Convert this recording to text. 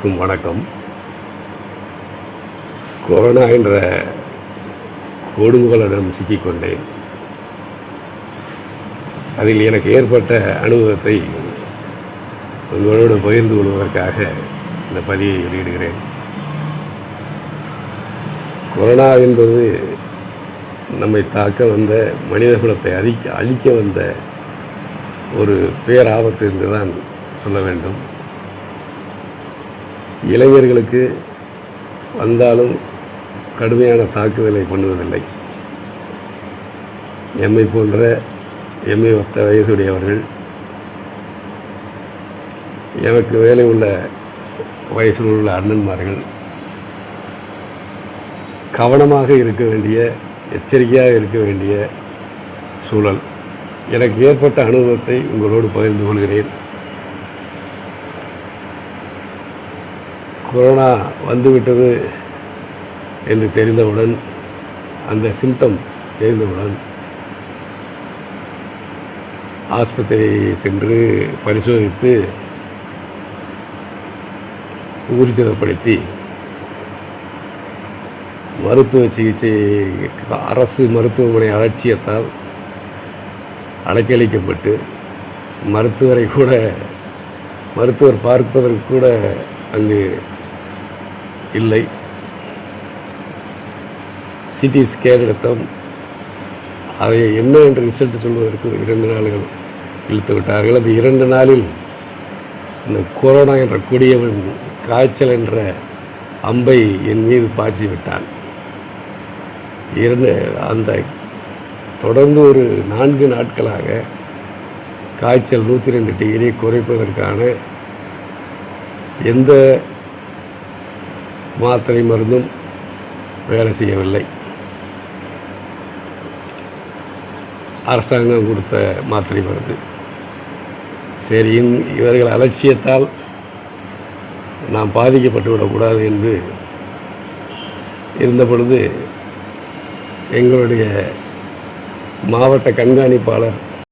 அனைவருக்கும் வணக்கம். கொரோனா என்ற கொடுங்கோலிடம் சிக்கிக்கொண்டேன். அதில் எனக்கு ஏற்பட்ட அனுபவத்தை உங்களோடு பகிர்ந்து கொள்வதற்காக இந்த பதிவை வெளியிடுகிறேன். கொரோனா என்பது நம்மை தாக்க வந்த மனித குலத்தை அழிக்க அழிக்க வந்த ஒரு பேராபத்து என்று தான் சொல்ல வேண்டும். இளைஞர்களுக்கு வந்தாலும் கடுமையான தாக்குதலை பண்ணுவதில்லை. எம்மை போன்ற எம்மை ஒத்த வயசுடையவர்கள் எனக்கு வேலை உள்ள வயசில் உள்ள அண்ணன்மார்கள் கவனமாக இருக்க வேண்டிய எச்சரிக்கையாக இருக்க வேண்டிய சூழல். எனக்கு ஏற்பட்ட அனுபவத்தை உங்களோடு பகிர்ந்து கொள்கிறேன். கொரோனா வந்துவிட்டது என்று தெரிந்தவுடன் அந்த சிம்டம் தெரிந்தவுடன் ஆஸ்பத்திரி சென்று பரிசோதித்து ஊர்ஜிதப்படுத்தி மருத்துவ சிகிச்சை அரசு மருத்துவமனை அலட்சியத்தால் அடைக்கழிக்கப்பட்டு மருத்துவரை கூட மருத்துவர் பார்ப்பதற்கு கூட அங்கு இல்லை. சிடி ஸ்கேன் எடுத்தோம் அதை என்ன என்று ரிசல்ட் சொல்வதற்கு இரண்டு நாள்கள் இழுத்து விட்டார்கள். அந்த இரண்டு நாளில் இந்த கொரோனா என்ற கொடியவன் காய்ச்சல் என்ற அம்பை என் மீது பாய்ச்சி விட்டான். இரண்டு அந்த தொடர்ந்து ஒரு நான்கு நாட்களாக காய்ச்சல் நூற்றி ரெண்டு டிகிரி குறைப்பதற்கான எந்த மாத்திரை மருந்தும் வேலை செய்யவில்லை. அரசாங்கம் கொடுத்த மாத்திரை மருந்து. சரி இன்- இவர்கள் அலட்சியத்தால் நாம் பாதிக்கப்பட்டு விடக்கூடாது என்று இருந்த பொழுது எங்களுடைய மாவட்ட கண்காணிப்பாளர்